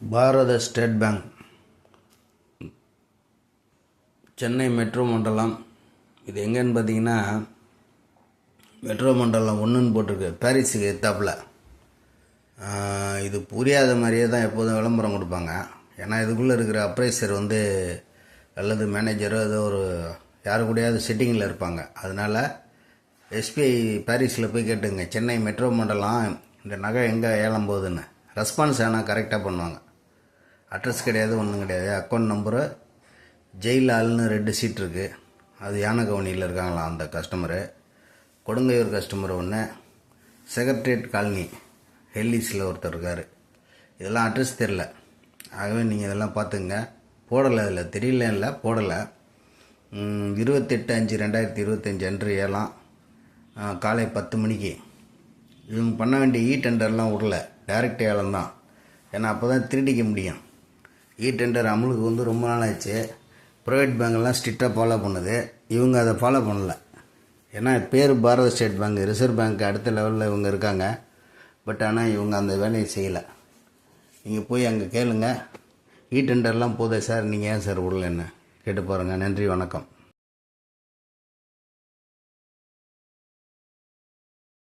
Bharat state bank Chennai metro மண்டலம். இது எங்கேன்னு பார்த்தீங்கன்னா மெட்ரோ மண்டலம் ஒன்றுன்னு போட்டிருக்கு. பாரிஸுக்கு எத்தாப்பில். இது புரியாத மாதிரியே தான் எப்போதும் விளம்பரம் கொடுப்பாங்க. ஏன்னா இதுக்குள்ளே இருக்கிற அப்ரைசர் வந்து அல்லது மேனேஜரோ ஏதோ ஒரு யாரு கூடயாவது செட்டிங்கில் இருப்பாங்க. அதனால் எஸ்பிஐ பாரிஸில் போய் கேட்டுங்க. சென்னை மெட்ரோ மண்டலம் இந்த நகை எங்கே ஏலம் போகுதுன்னு. ரெஸ்பான்ஸ் ஆனால் கரெக்டாக பண்ணுவாங்க. அட்ரஸ் கிடையாது ஒன்றும் கிடையாது. அக்கௌண்ட் நம்பரு ஜெயிலால்னு ரெண்டு சீட் இருக்குது அது யானை கவனியில் இருக்காங்களா அந்த கஸ்டமரு கொடுங்கையூர் கஸ்டமர் ஒன்று செக்ரட்டரியேட் காலனி ஹெல்லிஸில் ஒருத்தர் இருக்கார். இதெல்லாம் அட்ரஸ் தெரில ஆகவே நீங்கள் இதெல்லாம் பார்த்துங்க. போடலை அதில் தெரியல இல்லை போடலை. இருபத்தெட்டு அஞ்சு ரெண்டாயிரத்தி இருபத்தஞ்சி அன்று ஏழாம் காலை பத்து மணிக்கு. இவங்க பண்ண வேண்டிய இ டெண்டர்லாம் விடல டைரக்ட் ஏலம் தான். ஏன்னா அப்போ தான் திருடிக்க முடியும். E இ டெண்டர் அமலுக்கு வந்து ரொம்ப நாள் ஆச்சு ப்ரைவேட் பேங்க்லாம் ஸ்ட்ரிக்டாக ஃபாலோ பண்ணுது. இவங்க அதை ஃபாலோ பண்ணல. ஏன்னா பேர் Bharat state bank reserve bank அடுத்த லெவலில் இவங்க இருக்காங்க. பட் ஆனால் இவங்க அந்த வேலையை செய்யலை. நீங்கள் போய் அங்கே கேளுங்க. E இ டெண்டர்லாம் போதே சார் நீங்கள் ஏன் சார் விடலன்னு கேட்டு பாருங்கள் நன்றி வணக்கம்.